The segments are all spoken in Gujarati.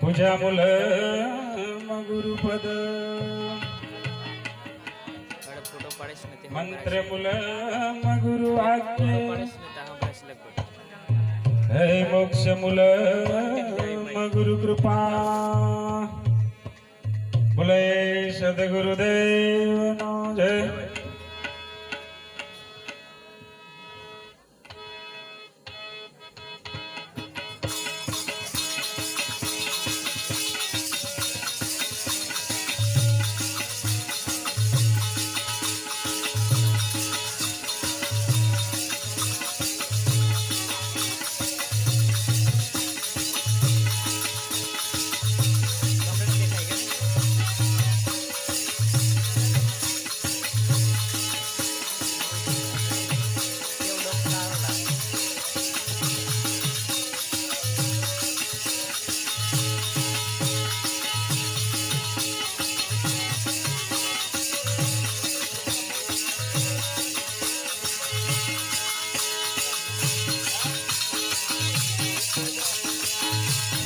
तुझ्या मुल गुरुपद मंत्र मुल गुरु हे मोक्ष मुल गुरु कृपा। मुले सद्गुरुदेव जय।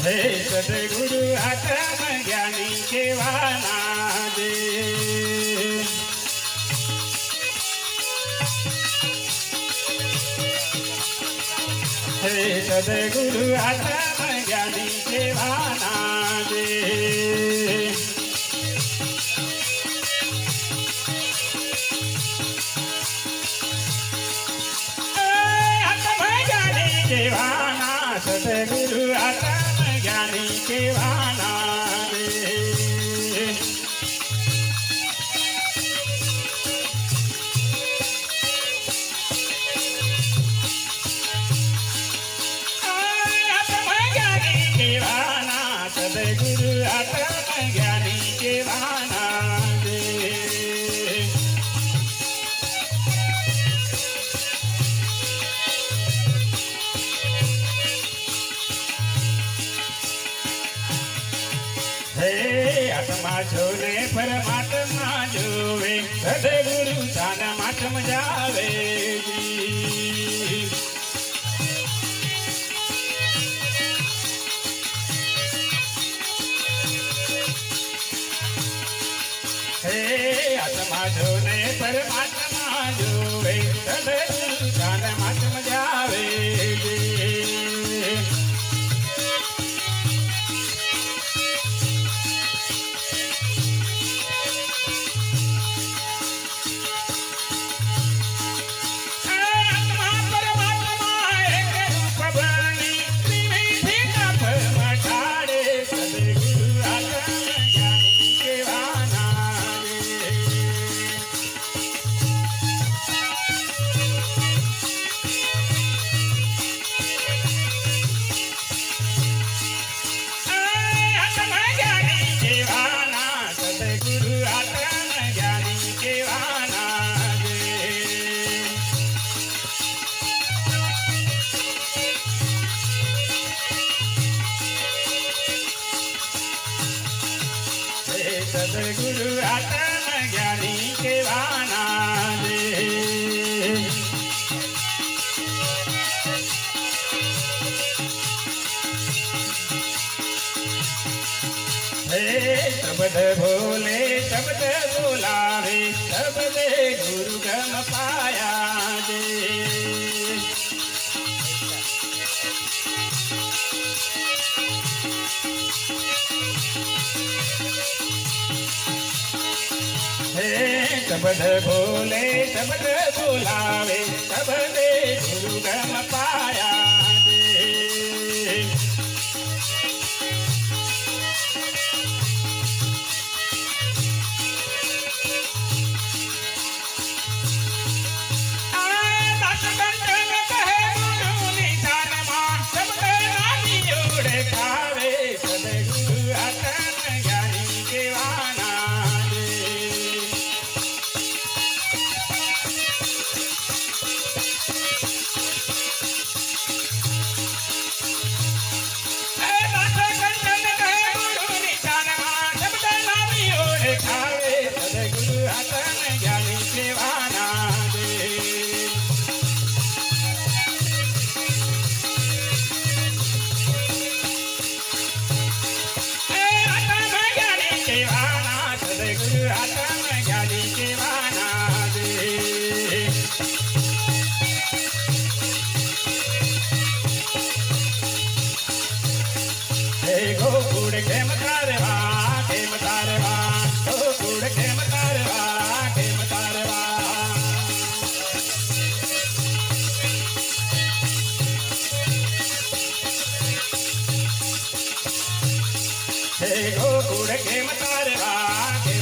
હે સદગુરુ આત્મ જ્ઞાની કેવાના દે. હે સદગુરુ આત્મ જ્ઞાની કેવાના દે. આત્મ જ્ઞાની કેવાના સદગુરુ આત્મ જ્ઞાની કેવાના રે કેવાના સદગુરુ આત્મ જોને પરમાત્મા જોવે સદગુરુ સાના માટમ જાવે. હે આત્મા જોને પરમાત્મા જોવે સદગુરુ શબ્દ ભોલે શબ્દ બોલાવે શબ્દે ગુરુ ગમ પાયા દે શબ્દ બોલે શબ્દ બોલાવે શબ્દે ગુરુ ગમ પાયા छोड़ के मतारा